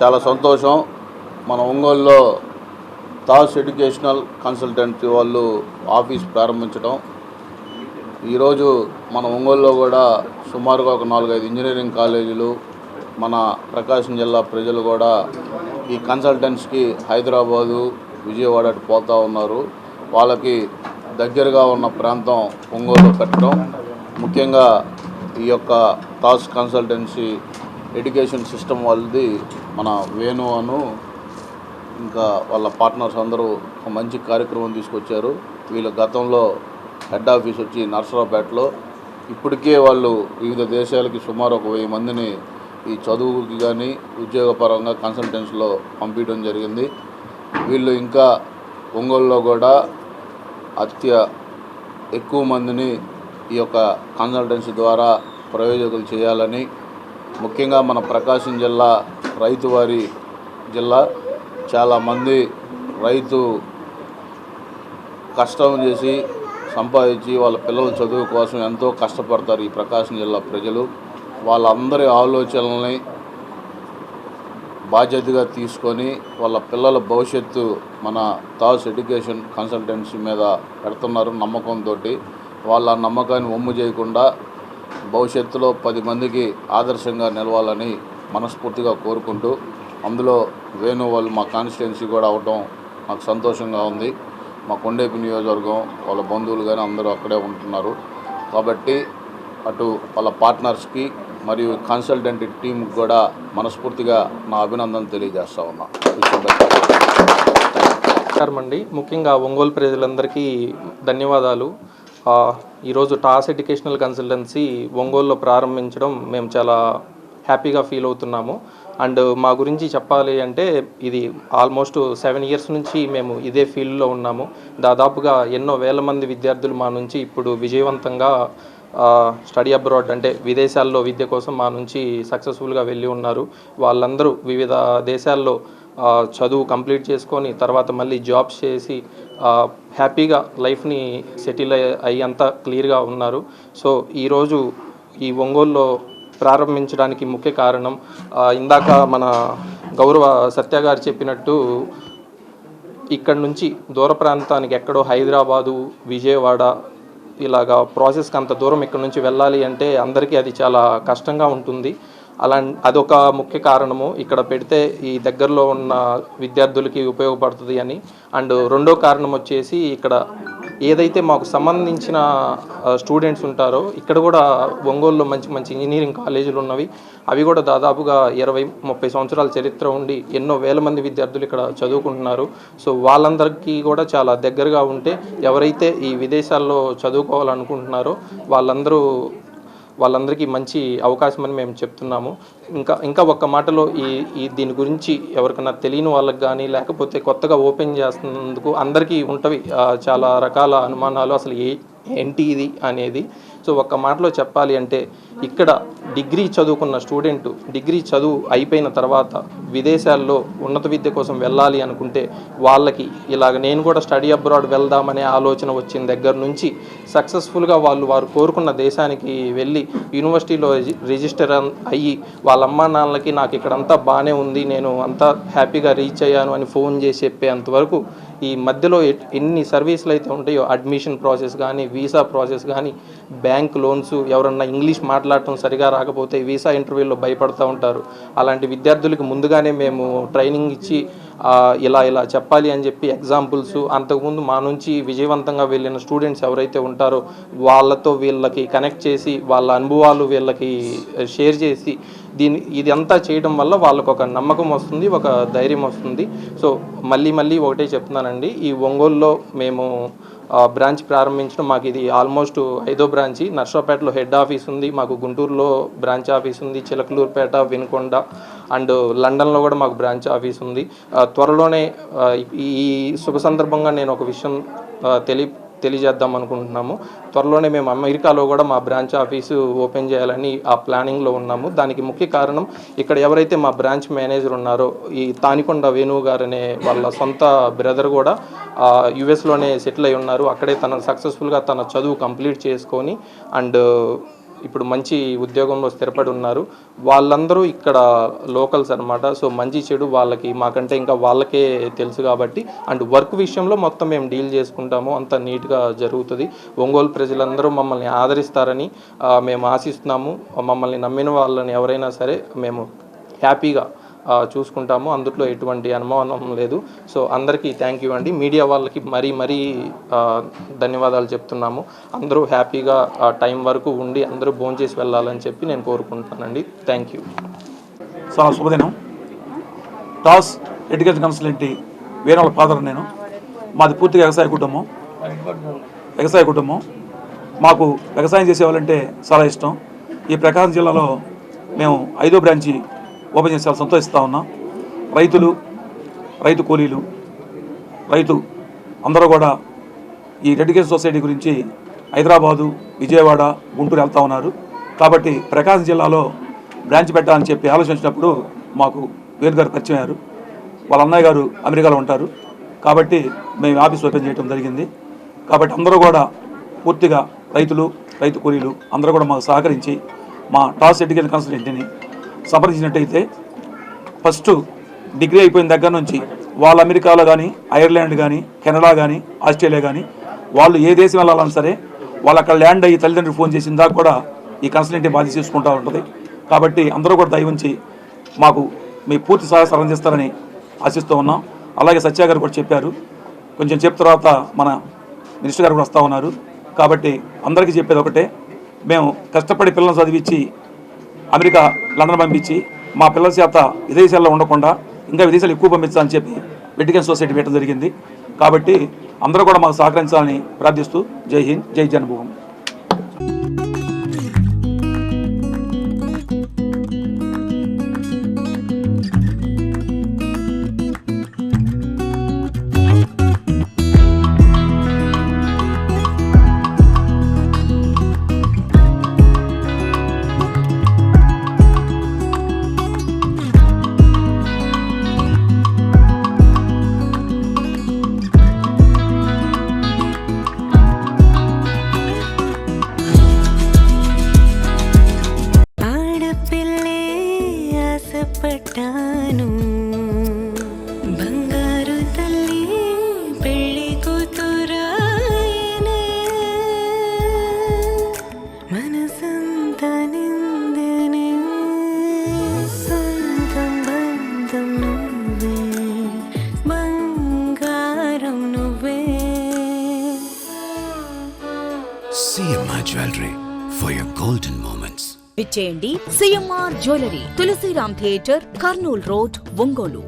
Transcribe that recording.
చాలా సంతోషం. మన ఒంగోలులో తాస్ ఎడ్యుకేషనల్ కన్సల్టెన్సీ వాళ్ళు ఆఫీస్ ప్రారంభించడం. ఈరోజు మన ఒంగోలులో కూడా సుమారుగా ఒక నాలుగైదు ఇంజనీరింగ్ కాలేజీలు మన ప్రకాశం జిల్లా ప్రజలు కూడా ఈ కన్సల్టెన్స్కి హైదరాబాదు విజయవాడ అటు పోతూ ఉన్నారు. వాళ్ళకి దగ్గరగా ఉన్న ప్రాంతం ఒంగోలు పెట్టడం. ముఖ్యంగా ఈ యొక్క తాస్ కన్సల్టెన్సీ ఎడ్యుకేషన్ సిస్టమ్ వాళ్ళది మన వేణు అను ఇంకా వాళ్ళ పార్ట్నర్స్ అందరూ ఒక మంచి కార్యక్రమం తీసుకొచ్చారు. వీళ్ళ గతంలో హెడ్ ఆఫీస్ వచ్చి నర్సరావుపేటలో. ఇప్పటికే వాళ్ళు వివిధ దేశాలకి సుమారు ఒక వెయ్యి మందిని ఈ చదువుకి కానీ ఉద్యోగపరంగా కన్సల్టెన్సీలో పంపించడం జరిగింది. వీళ్ళు ఇంకా ఒంగోలులో కూడా అత్య ఎక్కువ మందిని ఈ యొక్క కన్సల్టెన్సీ ద్వారా ప్రయోజకులు చేయాలని ముఖ్యంగా మన ప్రకాశం జిల్లా రైతువారి జిల్లా. చాలామంది రైతు కష్టం చేసి సంపాదించి వాళ్ళ పిల్లల చదువు కోసం ఎంతో కష్టపడతారు ఈ ప్రకాశం జిల్లా ప్రజలు. వాళ్ళందరి ఆలోచనల్ని బాధ్యతగా తీసుకొని వాళ్ళ పిల్లల భవిష్యత్తు మన తాస్ ఎడ్యుకేషన్ కన్సల్టెన్సీ మీద పెడుతున్నారు నమ్మకంతో వాళ్ళ నమ్మకాన్ని ఒమ్ము చేయకుండా భవిష్యత్తులో పది మందికి ఆదర్శంగా నిలవాలని మనస్ఫూర్తిగా కోరుకుంటూ అందులో వేణు వాళ్ళు మా కాన్స్టిట్యున్సీ కూడా అవటం నాకు సంతోషంగా ఉంది. మా కొండేపు నియోజకవర్గం వాళ్ళ బంధువులు కానీ అందరూ అక్కడే ఉంటున్నారు. కాబట్టి అటు వాళ్ళ పార్ట్నర్స్కి మరియు కన్సల్టెంట్ టీంకి కూడా మనస్ఫూర్తిగా నా అభినందన తెలియజేస్తా ఉన్నా. నమస్కారం అండి ముఖ్యంగా ఒంగోలు ప్రజలందరికీ ధన్యవాదాలు. ఈరోజు టాస్ ఎడ్యుకేషనల్ కన్సల్టెన్సీ ఒంగోలులో ప్రారంభించడం మేము చాలా హ్యాపీగా ఫీల్ అవుతున్నాము. అండ్ మా గురించి చెప్పాలి అంటే ఇది ఆల్మోస్ట్ సెవెన్ ఇయర్స్ నుంచి మేము ఇదే ఫీల్డ్లో ఉన్నాము. దాదాపుగా ఎన్నో వేల మంది విద్యార్థులు మా నుంచి ఇప్పుడు విజయవంతంగా స్టడీ అబ్రాడ్ అంటే విదేశాల్లో విద్య కోసం మా నుంచి సక్సెస్ఫుల్గా వెళ్ళి ఉన్నారు. వాళ్ళందరూ వివిధ దేశాల్లో చదువు కంప్లీట్ చేసుకొని తర్వాత మళ్ళీ జాబ్స్ చేసి హ్యాపీగా లైఫ్ని సెటిల్ అయ్యేంత క్లియర్గా ఉన్నారు. సో ఈరోజు ఈ ఒంగోలులో ప్రారంభించడానికి ముఖ్య కారణం ఇందాక మన గౌరవ సత్య గారు చెప్పినట్టు ఇక్కడ నుంచి దూర ప్రాంతానికి ఎక్కడో హైదరాబాదు విజయవాడ ఇలాగా ప్రాసెస్కి అంత దూరం ఇక్కడ నుంచి వెళ్ళాలి అంటే అందరికీ అది చాలా కష్టంగా ఉంటుంది. అలా అదొక ముఖ్య కారణము. ఇక్కడ పెడితే ఈ దగ్గరలో ఉన్న విద్యార్థులకి ఉపయోగపడుతుంది అని. అండ్ రెండో కారణం వచ్చేసి ఇక్కడ ఏదైతే మాకు సంబంధించిన స్టూడెంట్స్ ఉంటారో ఇక్కడ కూడా ఒంగోలులో మంచి మంచి ఇంజనీరింగ్ కాలేజీలు ఉన్నవి. అవి కూడా దాదాపుగా ఇరవై ముప్పై సంవత్సరాల చరిత్ర ఉండి ఎన్నో వేల మంది విద్యార్థులు ఇక్కడ చదువుకుంటున్నారు. సో వాళ్ళందరికీ కూడా చాలా దగ్గరగా ఉంటే ఎవరైతే ఈ విదేశాల్లో చదువుకోవాలనుకుంటున్నారో వాళ్ళందరూ వాళ్ళందరికీ మంచి అవకాశం అని మేము చెప్తున్నాము. ఇంకా ఇంకా ఒక్క మాటలో ఈ ఈ దీని గురించి ఎవరికైనా తెలియని వాళ్ళకి కానీ లేకపోతే కొత్తగా ఓపెన్ చేస్తున్నందుకు అందరికీ ఉంటవి చాలా రకాల అనుమానాలు. అసలు ఏ ఏంటి ఇది అనేది సో ఒక్క మాటలో చెప్పాలి అంటే ఇక్కడ డిగ్రీ చదువుకున్న స్టూడెంట్ డిగ్రీ చదువు అయిపోయిన తర్వాత విదేశాల్లో ఉన్నత విద్య కోసం వెళ్ళాలి అనుకుంటే వాళ్ళకి ఇలాగ నేను కూడా స్టడీ అబ్రాడ్ వెళ్దామనే ఆలోచన వచ్చిన దగ్గర నుంచి సక్సెస్ఫుల్గా వాళ్ళు వారు కోరుకున్న దేశానికి వెళ్ళి యూనివర్సిటీలో రిజి- రిజిస్టర్ అన్- అయ్యి వాళ్ళ అమ్మా నాన్నలకి నాకు ఇక్కడంతా బాగానే ఉంది నేను అంతా హ్యాపీగా రీచ్ అయ్యాను అని ఫోన్ చేసి చెప్పేంతవరకు ఈ మధ్యలో ఎన్ని సర్వీసులు అయితే ఉంటాయో అడ్మిషన్ ప్రాసెస్ కానీ వీసా ప్రాసెస్ కానీ బ్యాంక్ లోన్స్ ఎవరన్నా ఇంగ్లీష్ మాట్లాడటం సరిగా రాకపోతే వీసా ఇంటర్వ్యూలో భయపడుతూ ఉంటారు. అలాంటి విద్యార్థులకు ముందుగానే మేము ట్రైనింగ్ ఇచ్చి ఇలా ఇలా చెప్పాలి అని చెప్పి ఎగ్జాంపుల్స్ అంతకుముందు మా నుంచి విజయవంతంగా వెళ్ళిన స్టూడెంట్స్ ఎవరైతే ఉంటారో వాళ్ళతో వీళ్ళకి కనెక్ట్ చేసి వాళ్ళ అనుభవాలు వీళ్ళకి షేర్ చేసి దీని ఇది అంతా చేయడం వల్ల వాళ్ళకు ఒక నమ్మకం వస్తుంది ఒక ధైర్యం వస్తుంది. సో మళ్ళీ మళ్ళీ ఒకటే చెప్తున్నానండి. ఈ ఒంగోలులో మేము బ్రాంచ్ ప్రారంభించడం మాకు ఇది ఆల్మోస్ట్ ఐదో బ్రాంచి. నర్సరావుపేటలో హెడ్ ఆఫీస్ ఉంది మాకు గుంటూరులో బ్రాంచ్ ఆఫీస్ ఉంది చిలకలూరుపేట వినుకొండ అండ్ లండన్లో కూడా మాకు బ్రాంచ్ ఆఫీస్ ఉంది. త్వరలోనే ఈ శుభ సందర్భంగా నేను ఒక విషయం తెలియ తెలియజేద్దాం అనుకుంటున్నాము. త్వరలోనే మేము అమెరికాలో కూడా మా బ్రాంచ్ ఆఫీసు ఓపెన్ చేయాలని ఆ ప్లానింగ్లో ఉన్నాము. దానికి ముఖ్య కారణం ఇక్కడ ఎవరైతే మా బ్రాంచ్ మేనేజర్ ఉన్నారో ఈ తానికొండ వేణువు గారు అనే వాళ్ళ సొంత బ్రదర్ కూడా యుఎస్లోనే సెటిల్ అయి ఉన్నారు. అక్కడే తన సక్సెస్ఫుల్గా తన చదువు కంప్లీట్ చేసుకొని అండ్ ఇప్పుడు మంచి ఉద్యోగంలో స్థిరపడి ఉన్నారు. వాళ్ళందరూ ఇక్కడ లోకల్స్ అనమాట సో మంచి చెడు వాళ్ళకి మాకంటే ఇంకా వాళ్ళకే తెలుసు కాబట్టి అండ్ వర్క్ విషయంలో మొత్తం మేము డీల్ చేసుకుంటాము. అంత నీట్గా జరుగుతుంది. ఒంగోలు ప్రజలందరూ మమ్మల్ని ఆదరిస్తారని మేము ఆశిస్తున్నాము. మమ్మల్ని నమ్మిన వాళ్ళని ఎవరైనా సరే మేము హ్యాపీగా చూసుకుంటాము. అందులో ఎటువంటి అనుమానం లేదు. సో అందరికీ థ్యాంక్ యూ అండి. మీడియా వాళ్ళకి మరీ మరీ ధన్యవాదాలు చెప్తున్నాము. అందరూ హ్యాపీగా టైం వరకు ఉండి అందరూ భోంచేసి వెళ్ళాలని చెప్పి నేను కోరుకుంటున్నానండి. థ్యాంక్ యూ చాలా శుభదినం. టాస్ ఎడ్యుకేషన్ కన్సల్టెంట్ వేరే ఫాదర్ నేను. మాది పూర్తిగా వ్యవసాయ కుటుంబం. వ్యవసాయ కుటుంబం. మాకు వ్యవసాయం చేసేవాళ్ళంటే చాలా ఇష్టం. ఈ ప్రకాశం జిల్లాలో మేము ఐదో బ్రాంచి ఓపెన్ చేసి చాలా సంతోషిస్తూ ఉన్నాం. రైతులు రైతు కూలీలు రైతు అందరూ కూడా ఈ ఎడ్యుకేషన్ సొసైటీ గురించి హైదరాబాదు విజయవాడ గుంటూరు వెళ్తూ ఉన్నారు. కాబట్టి ప్రకాశం జిల్లాలో బ్రాంచ్ పెట్టాలని చెప్పి ఆలోచించినప్పుడు మాకు వేరు గారు పరిచయం అయ్యారు. వాళ్ళ అన్నయ్య గారు అమెరికాలో ఉంటారు. కాబట్టి మేము ఆఫీస్ ఓపెన్ చేయడం జరిగింది. కాబట్టి అందరూ కూడా పూర్తిగా రైతులు రైతు కూలీలు అందరూ కూడా మాకు సహకరించి మా టాస్ ఎడ్యుకేషన్ కన్సల్టెంట్ని సంప్రదించినట్టయితే ఫస్ట్ డిగ్రీ అయిపోయిన దగ్గర నుంచి వాళ్ళు అమెరికాలో కానీ ఐర్లాండ్ కానీ కెనడా కానీ ఆస్ట్రేలియా కానీ వాళ్ళు ఏ దేశం వెళ్ళాలన్నా సరే వాళ్ళు అక్కడ ల్యాండ్ అయ్యి తల్లిదండ్రులు ఫోన్ చేసిన దాకా కూడా ఈ కన్సల్టెంట్ బాధ్యత చూసుకుంటూ ఉంటుంది. కాబట్టి అందరూ కూడా దయ ఉంచి మాకు మీ పూర్తి సహాయం అందిస్తారని ఆశిస్తూ ఉన్నాం. అలాగే సత్య గారు కూడా చెప్పారు. కొంచెం చెప్పిన తర్వాత మన మినిస్టర్ గారు కూడా వస్తూ ఉన్నారు. కాబట్టి అందరికీ చెప్పేది ఒకటే. మేము కష్టపడి పిల్లలు చదివించి అమెరికా లండన్ పంపించి మా పిల్లల చేత విదేశాల్లో ఉండకుండా ఇంకా విదేశాలు ఎక్కువ పంపించాలని చెప్పి వెటికన్ సొసైటీ పెట్టడం జరిగింది. కాబట్టి అందరూ కూడా మాకు సహకరించాలని ప్రార్థిస్తూ జై హింద్ జై జన్మభూమి CMR jewellery for your golden moments విచ్చేయండి CMR jewellery Tulasiram theatre Kurnool road Ongole